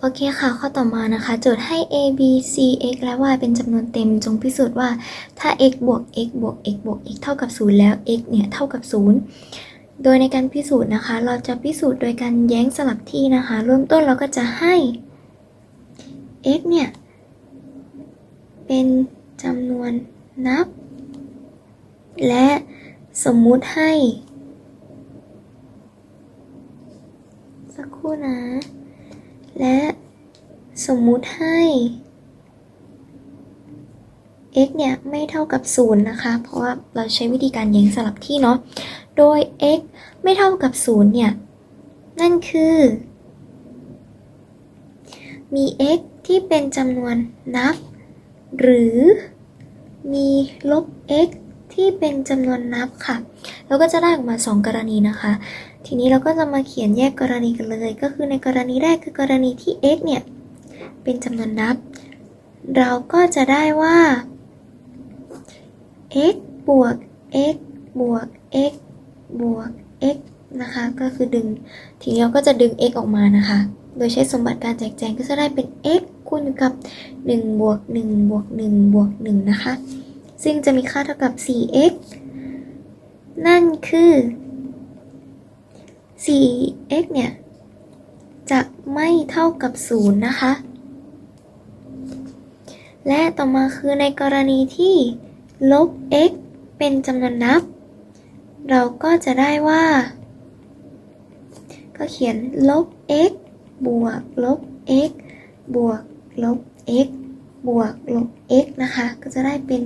โอเคค่ะ ข้อต่อมานะคะ โจทย์ให้ a b c x และ y เป็นจำนวนเต็ม จงพิสูจน์ว่าถ้า x บวก x บวก x บวก x เท่ากับ 0 แล้ว x เนี่ย เท่ากับ 0 โดยในการพิสูจน์นะคะ เราจะพิสูจน์โดยการแย้งสลับที่นะคะเริ่มต้นเราก็จะให้ x เนี่ย เป็นจำนวนนับ และสมมุติให้ สักครู่นะ และสมมุติให้ x เนี่ยไม่เท่ากับ 0 นะคะ เพราะว่าเราใช้วิธีการแย้งสลับที่เนาะ โดย x ไม่เท่ากับ 0 เนี่ย นั่นคือ มี x ที่เป็นจำนวนนับ หรือมีลบ x ที่เป็นจำนวนนับค่ะ เราก็จะได้ออกมา 2 กรณีนะคะ ทีนี้เราก็จะมาเขียนแยกกรณีกันเลย ก็คือในกรณีแรกคือกรณีที่ x เนี่ยเป็นจำนวนนับ เราก็จะได้ว่า x บวก x บวก x บวก x นะคะ ก็คือดึง ทีนี้เราก็จะดึง x ออกมานะคะ โดยใช้สมบัติการแจกแจงก็จะได้เป็น x คูณกับ1บวก1บวก1บวก1นะคะ ซึ่งจะมีค่าเท่ากับ 4x นั่นคือ 4x เนี่ย จะไม่เท่ากับ 0 นะคะ และต่อมาคือในกรณีที่ลบ x เป็นจำนวนนับ เราก็จะได้ว่า ก็เขียนลบ x บวกลบ x บวกลบ x บวกลบ x นะคะ ก็จะได้เป็น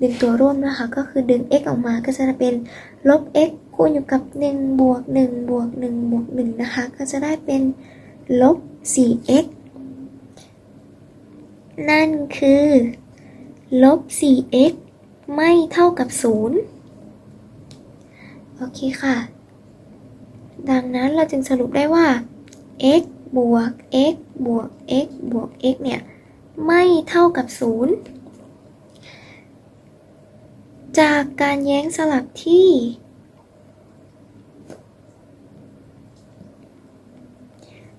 ดึงตัวร่วมนะคะ ก็คือดึง x ออกมาก็จะเป็นลบ x คูณอยู่กับ1บวก1บวก1บวก1นะคะ ก็จะได้เป็นลบ 4x นั่นคือลบ 4x ไม่เท่ากับ 0 โอเคค่ะ ดังนั้นเราจึงสรุปได้ว่า x บวก x บวก x บวก x เนี่ย ไม่เท่ากับ 0 จากการแย้งสลับที่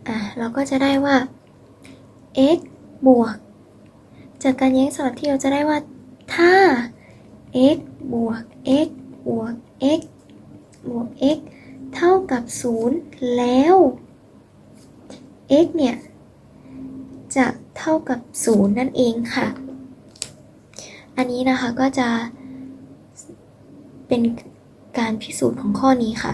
อะเราก็จะได้ว่า x บวก จากการแย้งสลับที่เราจะได้ว่า ถ้า x บวก x บวก x บวก x เท่ากับ 0 แล้ว x เนี่ย จะเท่ากับ 0 นั่นเองค่ะ อันนี้นะคะก็จะ เป็นการพิสูจน์ของข้อนี้ค่ะ